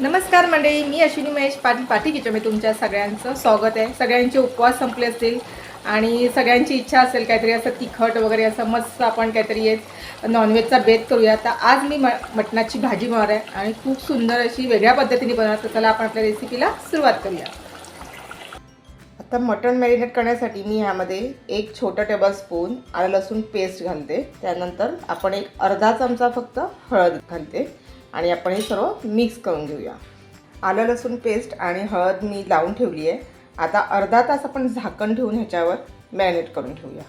नमस्कार मंडळी मी अश्विनी महेश पाटील पाठी किचनमध्ये तुमच्या सगळ्यांचं स्वागत आहे. सगळ्यांचे उपवास संपले असतील आणि सगळ्यांची इच्छा असेल काहीतरी असं तिखट वगैरे असं मस्त आपण काहीतरी एक नॉनव्हेजचा बेत करूया. तर आज मी म मटणाची भाजी बनवणार आहे आणि खूप सुंदर अशी वेगळ्या पद्धतीने बनवणार तर चला आपण आपल्या रेसिपीला सुरुवात करूया. आता मटण मॅरिनेट करण्यासाठी मी ह्यामध्ये एक छोटं टेबलस्पून आलं लसूण पेस्ट घालते. त्यानंतर आपण एक अर्धा चमचा फक्त हळद घालते. आणि आपण हे सर्व मिक्स करून घेऊया. आलं लसूण पेस्ट आणि हळद मी लावून ठेवली आहे. आता अर्धा तास आपण झाकण ठेवून ह्याच्यावर मॅरिनेट करून ठेवूया.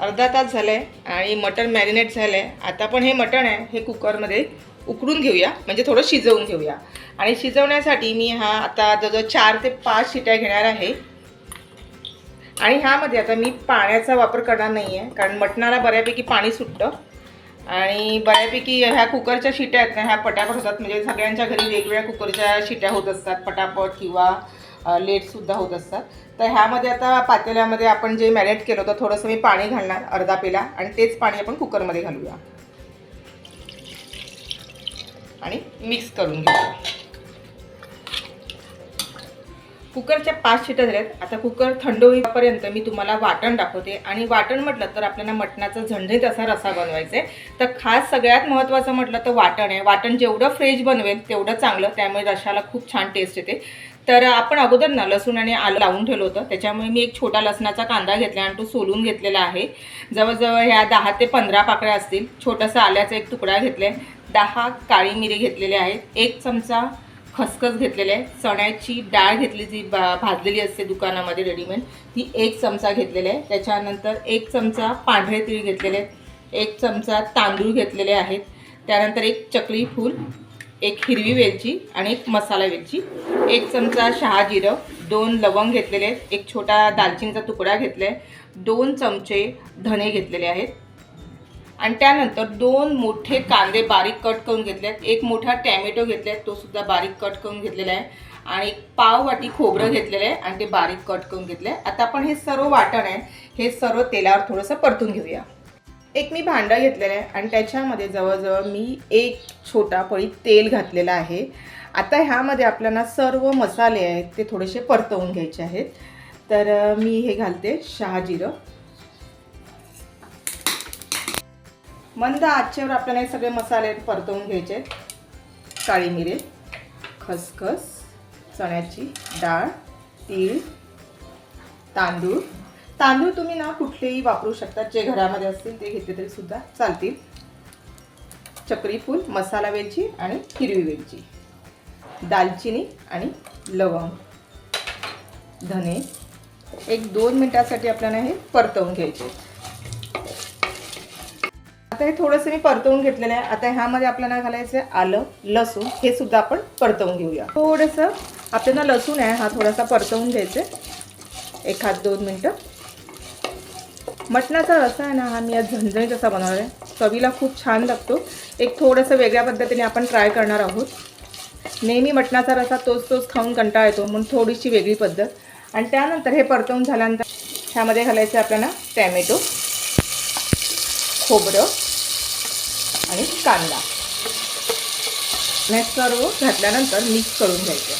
अर्धा तास झालं आहे आणि मटण मॅरिनेट झालं आहे आता पण हे मटण आहे हे कुकरमध्ये उकडून घेऊया. म्हणजे थोडं शिजवून घेऊया. आणि शिजवण्यासाठी मी हा आता जवळजवळ चार ते पाच शिट्या घेणार आहे. आणि ह्यामध्ये आता मी पाण्याचा वापर करणार नाही आहे कारण मटणाला बऱ्यापैकी पाणी सुटतं. आणि बऱ्यापैकी ह्या कुकरच्या शिट्या आहेत ना ह्या पटापट होतात. म्हणजे सगळ्यांच्या घरी वेगवेगळ्या कुकरच्या शिट्या होत असतात. पटापट किंवा लेटसुद्धा होत असतात. तर ह्यामध्ये आता पातेल्यामध्ये आपण जे मॅरिनेट केलं होतं थोडंसं मी पाणी घालणार अर्धा पेला. आणि तेच पाणी आपण कुकरमध्ये घालूया. आणि मिक्स करून घेऊया कुकरच्या पाच शिट्या झाल्यात. आता कुकर थंड होईपर्यंत मी तुम्हाला वाटण दाखवते. आणि वाटण म्हटलं तर आपल्याला मटणाचा झणझणीत असा रसा बनवायचा आहे तर खास सगळ्यात महत्त्वाचं म्हटलं तर वाटण आहे. वाटण जेवढं फ्रेश बनवेल तेवढं चांगलं. त्यामुळे रशाला खूप छान टेस्ट येते. तर आपण अगोदर ना लसूण आणि आलं लावून ठेवलं होतं. त्याच्यामुळे मी एक छोटा लसणाचा कांदा घेतला आणि तो सोलून घेतलेला आहे. जवळजवळ ह्या दहा ते पंधरा पाकळ्या असतील. छोटासा आल्याचा एक तुकडा घेतला आहे दहा काळी मिरी घेतलेले आहेत. एक चमचा खसखस घेतलेले आहे. चण्याची डाळ घेतली जी बा भाजलेली असते दुकानामध्ये रेडीमेड ती एक चमचा घेतलेला आहे. त्याच्यानंतर एक चमचा पांढरे तीळ घेतलेले आहेत. एक चमचा तांदूळ घेतलेले आहेत. त्यानंतर एक चकली फूल एक हिरवी वेलची आणि एक मसाला वेलची. एक चमचा शहा जिरं दोन लवंग घेतलेले आहेत. एक छोटा दालचिनीचा तुकडा घेतला आहे दोन चमचे धने घेतलेले आहेत. आणि त्यानंतर दोन मोठे कांदे बारीक कट करून घेतले आहेत एक मोठा टॅमॅटो घेतला आहे तो सुद्धा बारीक कट करून घेतलेला आहे. आणि एक पाव वाटी खोबरं घेतलेलं आहे आणि ते बारीक कट करून घेतलं आहे. आता आपण हे सर्व वाटण आहे हे सर्व तेलावर थोडंसं परतून घेऊया. एक मी भांडं घेतलेलं आहे आणि त्याच्यामध्ये जवळजवळ मी एक छोटा पळी तेल घातलेलं आहे. आता ह्यामध्ये आपल्याला सर्व मसाले आहेत ते थोडेसे परतवून घ्यायचे आहेत. तर मी हे घालते शहाजिरं. मंद आचेवर आपल्याला हे सगळे मसाले परतवून घ्यायचे आहेत. काळी मिरे खसखस चण्याची डाळ तीळ तांदूळ. तांदूळ तुम्ही ना कुठलेही वापरू शकता. जे घरामध्ये असतील ते घेतले तरी सुद्धा चालतील. चक्री फूल मसाला वेलची आणि हिरवी वेलची. दालचिनी आणि लवंग. धने. एक दोन मिनिटासाठी आपल्याला हे परतवून घ्यायचे आता हे थोडंसं मी परतवून घेतलेलं आहे. आता ह्यामध्ये आपल्याला घालायचं आहे आलं लसूण. हे सुद्धा आपण परतवून घेऊया. थोडंसं आपल्याला लसूण आहे हा थोडासा परतवून घ्यायचं आहे. एखाद दोन मिनटं. मटणाचा रसा आहे ना हा मी आज झणझणीत असा बनवणार आहे. चवीला खूप छान लागतो. एक थोडंसं वेगळ्या पद्धतीने आपण ट्राय करणार आहोत. नेहमी मटणाचा रसा तोच तोच खाऊन कंटाळा येतो म्हणून थोडीशी वेगळी पद्धत. आणि त्यानंतर हे परतवून झाल्यानंतर ह्यामध्ये घालायचं आहे आपल्याला टॅमॅटो खोबरं. आणि कांदा. हे सर्व घातल्यानंतर मिक्स करून घ्यायचं.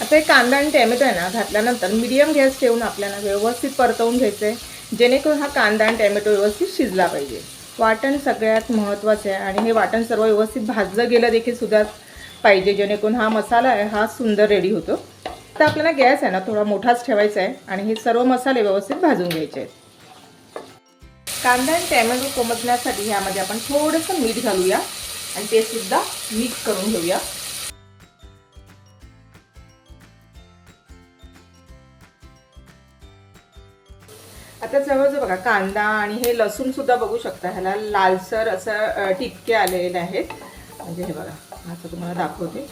आता हे कांदा आणि टॅमॅटो आहे ना घातल्यानंतर मिडियम गॅस ठेवून आपल्याला व्यवस्थित परतवून घ्यायचं आहे जेणेकरून हा कांदा आणि टॅमॅटो व्यवस्थित शिजला पाहिजे. वाटण सगळ्यात महत्त्वाचं आहे आणि हे वाटण सर्व व्यवस्थित भाजलं गेलं देखील सुद्धा पाहिजे जेणेकरून हा मसाला आहे हा सुंदर रेडी होतो. तर आपल्याला गॅस आहे ना थोडा मोठाच ठेवायचा आहे आणि हे सर्व मसाले व्यवस्थित भाजून घ्यायचे आहेत. कांदा आणि टॅमॅटो कोमटण्यासाठी ह्यामध्ये आपण थोडंसं मीठ घालूया आणि ते सुद्धा मिक्स करून घेऊया. आता जवळजवळ बघा कांदा आणि हे लसूण सुद्धा बघू शकता ह्याला लालसर असं टिपके आलेले आहेत. म्हणजे हे बघा असं तुम्हाला दाखवते.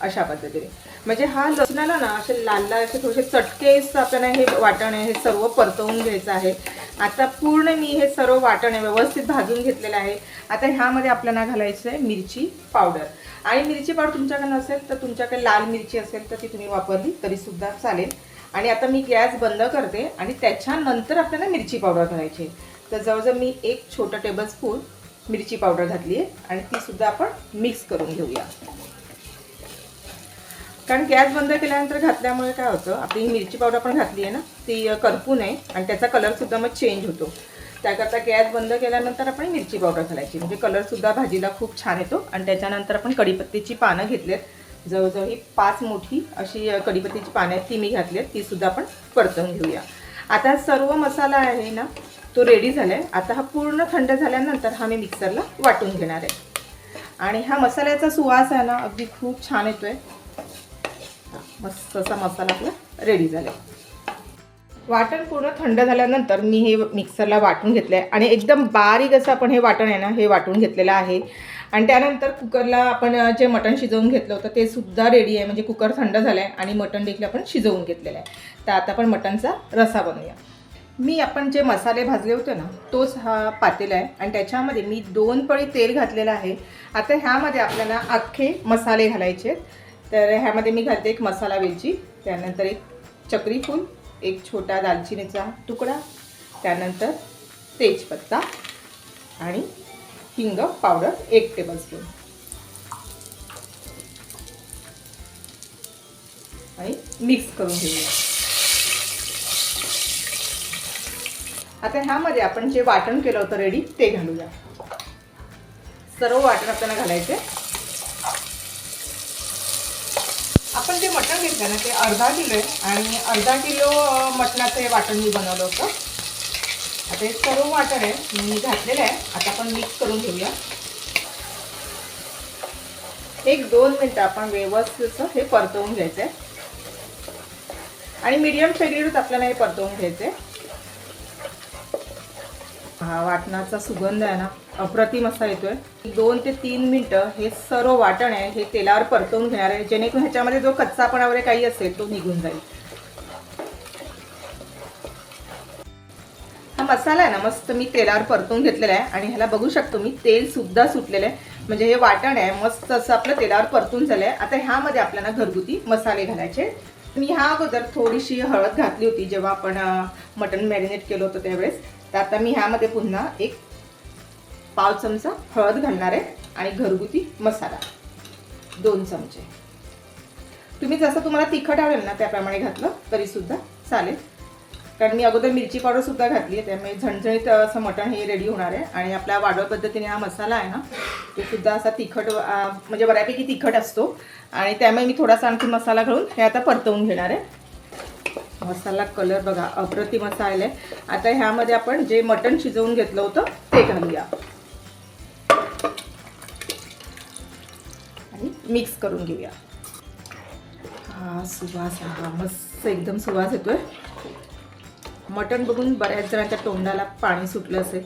अशा पद्धतीने. म्हणजे हा लसणाला ना असे लाल लाल असे थोडेसे चटकेस आपल्याला हे वाटण आहे हे सर्व परतवून घ्यायचं आहे. आता पूर्ण मी हे सर्व वाटण आहे व्यवस्थित भाजून घेतलेलं आहे. आता ह्यामध्ये आपल्याला घालायचं आहे मिरची पावडर. आणि मिरची पावडर तुमच्याकडे नसेल तर तुमच्याकडे लाल मिरची असेल तर ती तुम्ही वापरली तरीसुद्धा चालेल. आणि आता मी गॅस बंद करते आणि त्याच्यानंतर आपल्याला मिरची पावडर घालायची आहे. तर जवळजवळ मी एक छोटं टेबलस्पून मिरची पावडर घातली आहे आणि तीसुद्धा आपण मिक्स करून घेऊया. कारण गॅस बंद केल्यानंतर घातल्यामुळे काय होतं आपली ही मिरची पावडर आपण घातली आहे ना ती करपू नये आणि त्याचा कलरसुद्धा मग चेंज होतो. त्याकरता गॅस बंद केल्यानंतर आपण मिरची पावडर घालायची. म्हणजे कलरसुद्धा भाजीला खूप छान येतो आणि त्याच्यानंतर आपण कढीपत्तीची पानं घेतलेत. जवळजवळ ही पाच मोठी अशी कढीपत्तीची पानं आहेत ती मी घातली आहेत तीसुद्धा आपण परतून घेऊया. आता सर्व मसाला आहे ना तो रेडी झाला आहे आता हा पूर्ण थंड झाल्यानंतर हा मी मिक्सरला वाटून घेणार आहे. आणि हा मसाल्याचा सुवास आहे ना अगदी खूप छान येतो आहे मस्त असा मसाला आपला रेडी झाला. वाटण पूर्ण थंड झाल्यानंतर मी हे मिक्सरला वाटून घेतलं आहे आणि एकदम बारीक असं आपण हे वाटण आहे ना हे वाटून घेतलेलं आहे. आणि त्यानंतर कुकरला आपण जे मटण शिजवून घेतलं होतं ते सुद्धा रेडी आहे. म्हणजे कुकर थंड झालं आहे आणि मटण देखील आपण शिजवून घेतलेलं आहे. तर आता आपण मटणचा रसा बनवूया. मी आपण जे मसाले भाजले होते ना तोच हा पातेला आहे. आणि त्याच्यामध्ये मी दोन पळी तेल घातलेलं आहे. आता ह्यामध्ये आपल्याला अख्खे मसाले घालायचे आहेत. तर ह्यामध्ये मी घालते एक मसाला वेलची त्यानंतर एक चक्री फूल एक छोटा दालचिनीचा तुकडा त्यानंतर तेजपत्ता आणि हिंग पावडर एक टेबलस्पून आणि मिक्स करून घेऊया. आता ह्यामध्ये आपण जे वाटण केलं होतं रेडी ते घालूया. सर्व वाटण आपल्याला घालायचे आपण जे मटण घेतलं ना ते अर्धा किलो आहे आणि अर्धा किलो मटणाचं हे वाटण मी बनवलं होतं. आता हे सर्व वाटण आहे मी घातलेलं आहे. आता आपण मिक्स करून घेऊया. एक दोन मिनटं आपण व्यवस्थित हे परतवून घ्यायचं आहे आणि मीडियम फ्लेमवरच आपल्याला हे परतवून घ्यायचं आहे हा वाटणाचा सुगंध आहे ना अप्रतिम असा येतोय. दोन ते तीन मिनटं हे सर्व वाटण आहे हे तेलावर परतवून घेणार आहे. जेणेकरून ह्याच्यामध्ये जो कच्चापणा वगैरे काही असेल तो निघून जाईल. हा मसाला आहे ना मस्त मी तेलावर परतवून घेतलेला आहे. आणि ह्याला बघू शकतो मी तेल सुद्धा सुटलेलं आहे. म्हणजे हे वाटण आहे मस्त असं आपलं तेलावर परतून झालं आहे. आता ह्यामध्ये आपल्याला घरगुती मसाले घालायचे मी ह्या अगोदर थोडीशी हळद घातली होती जेव्हा आपण मटण मॅरिनेट केलं होतं त्यावेळेस. तर आता मी ह्यामध्ये पुन्हा एक पाव चमचा हळद घालणार आहे आणि घरगुती मसाला. दोन चमचे. तुम्ही जसं तुम्हाला तिखट आवडेल ना त्याप्रमाणे घातलं तरीसुद्धा चालेल. कारण मी अगोदर मिरची पावडरसुद्धा घातली आहे त्यामुळे झणझणीत असं मटण हे रेडी होणार आहे. आणि आपल्या वाढव पद्धतीने हा मसाला आहे ना तो सुद्धा असा तिखट म्हणजे बऱ्यापैकी तिखट असतो. आणि त्यामुळे मी थोडासा आणखी मसाला घालून हे आता परतवून घेणार आहे. मसाला कलर बघा अप्रतिम असा आलाय. आता ह्यामध्ये आपण जे मटण शिजवून घेतलं होतं ते घालूया. आणि मिक्स करून घेऊया. हा सुवास हा मस्त एकदम सुवास येतोय. मटण बघून बऱ्याच जणांच्या तोंडाला पाणी सुटलं असेल.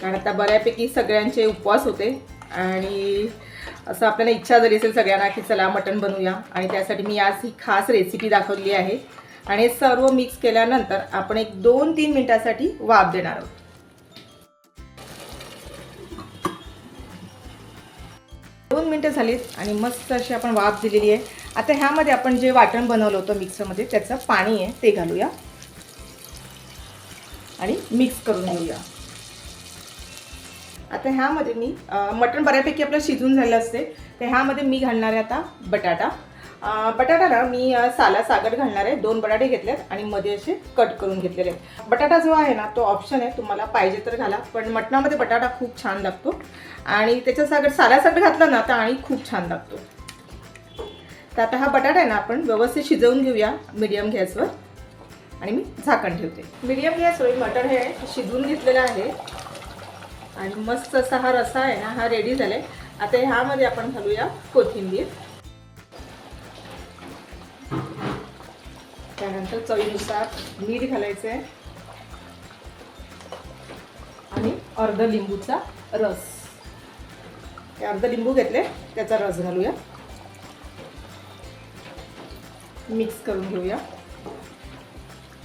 कारण आता बऱ्यापैकी सगळ्यांचे उपवास होते. आणि असं आपल्याला इच्छा झाली असेल सगळ्यांना की चला मटण बनवूया. आणि त्यासाठी मी आज ही खास रेसिपी दाखवली आहे. आणि हे सर्व मिक्स केल्यानंतर आपण एक दोन तीन मिनिटासाठी वाफ देणार आहोत. दोन मिनटं झालीत आणि मस्त अशी आपण वाफ दिलेली आहे. आता ह्यामध्ये आपण जे वाटण बनवलं होतं मिक्सरमध्ये त्याचं पाणी आहे ते घालूया. आणि मिक्स करून घेऊया. आता ह्यामध्ये मी मटण बऱ्यापैकी आपलं शिजून झालं असते. तर ह्यामध्ये मी घालणार आहे आता बटाटा. बटाटा ना मी साला सागर घालणार आहे. दोन बटाटे घेतलेत आणि मध्ये असे कट करून घेतलेले आहेत. बटाटा जो आहे ना तो ऑप्शन आहे. तुम्हाला पाहिजे तर घाला. पण मटणामध्ये बटाटा खूप छान लागतो. आणि त्याच्या सागर साला सागर घातलं ना तर आणि खूप छान लागतो. तर आता हा बटाटा आहे ना आपण व्यवस्थित शिजवून घेऊया मीडियम गॅसवर आणि मी झाकण ठेवते. मीडियम गॅसवर मटण हे शिजवून घेतलेलं आहे. आणि मस्त असा हा रसा आहे ना हा रेडी झालाय. आता ह्यामध्ये आपण घालूया कोथिंबीर. त्यानंतर चवीनुसार मीठ घालायचं आहे आणि अर्ध लिंबूचा रस. हे अर्ध लिंबू घेतले त्याचा रस घालूया. मिक्स करून घेऊया.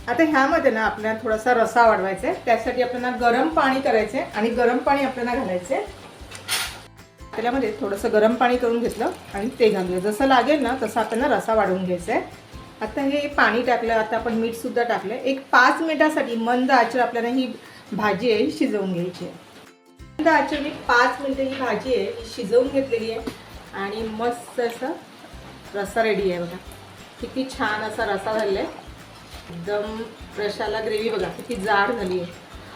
आता ह्यामध्ये ना आपल्याला थोडासा रसा वाढवायचा आहे त्यासाठी आपल्याला गरम पाणी करायचे आणि गरम पाणी आपल्याला घालायचे त्याच्यामध्ये थोडंसं गरम पाणी करून घेतलं आणि ते घालूया. जसं लागेल ना तसं आपल्याला रसा वाढवून घ्यायचा आहे आता हे पाणी टाकलं आता आपण मीठसुद्धा टाकलं. एक पाच मिनिटासाठी मंद आचर आपल्याला ही भाजी आहे ही शिजवून घ्यायची आहे. मंद आचर मी पाच मिनटं ही भाजी आहे ही शिजवून घेतलेली आहे. आणि मस्त असं रसा रेडी आहे बघा. किती छान असा रसा झालेला आहे. एकदम रशाला ग्रेव्ही बघा किती जाड झाली आहे.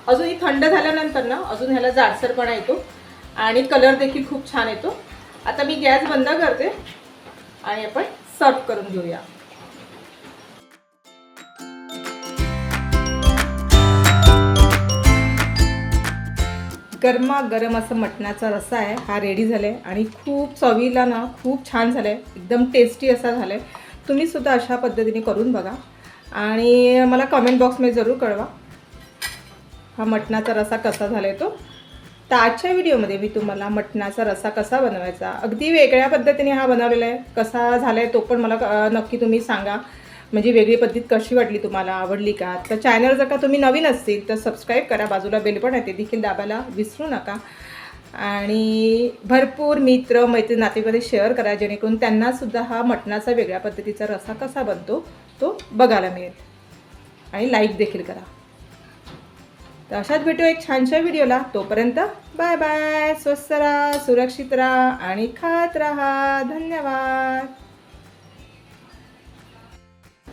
अजून ही थंड झाल्यानंतर ना अजून ह्याला जाडसरपणा येतो. आणि कलर देखील खूप छान येतो. आता मी गॅस बंद करते आणि आपण सर्व करून घेऊया. गरमा गरम असं मटणाचा रस्सा आहे. हा रेडी झाला आहे आणि खूप चवीला ना खूप छान झालं आहे एकदम टेस्टी असा झाला आहे तुम्ही सुद्धा अशा पद्धतीने करून बघा. आणि मला कमेंट बॉक्समध्ये जरूर कळवा. हा मटणाचा रसा कसा झाला आहे तो. तर आजच्या व्हिडिओमध्ये मी तुम्हाला मटणाचा रसा कसा बनवायचा अगदी वेगळ्या पद्धतीने हा बनवलेला आहे. कसा झाला आहे तो पण मला नक्की तुम्ही सांगा. म्हणजे वेगळी पद्धत कशी वाटली तुम्हाला? आवडली का? तर चॅनल जर का तुम्ही नवीन असतील तर सबस्क्राईब करा. बाजूला बेल पण आहे ते देखील दाबायला विसरू नका. आणि भरपूर मित्र मैत्री नातेमध्ये शेअर करा जेणेकरून त्यांनासुद्धा हा मटणाचा वेगळ्या पद्धतीचा रसा कसा बनतो तो बघायला मिळेल. आणि लाईक देखील करा. तर अशाच भेटू एक छानशा व्हिडिओला तोपर्यंत बाय बाय स्वस्त राहा सुरक्षित राहा आणि खात राहा. धन्यवाद.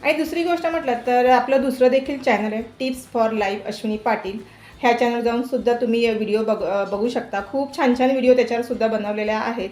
आणि दुसरी गोष्ट म्हटलं तर आपलं दुसरं देखील चॅनल आहे tips for life Ashwini Patil. ह्या चॅनल जाऊन सुद्धा तुम्ही व्हिडिओ बघ बघू शकता. खूप छान छान व्हिडिओ त्याच्यावर सुद्धा बनवलेल्या आहेत.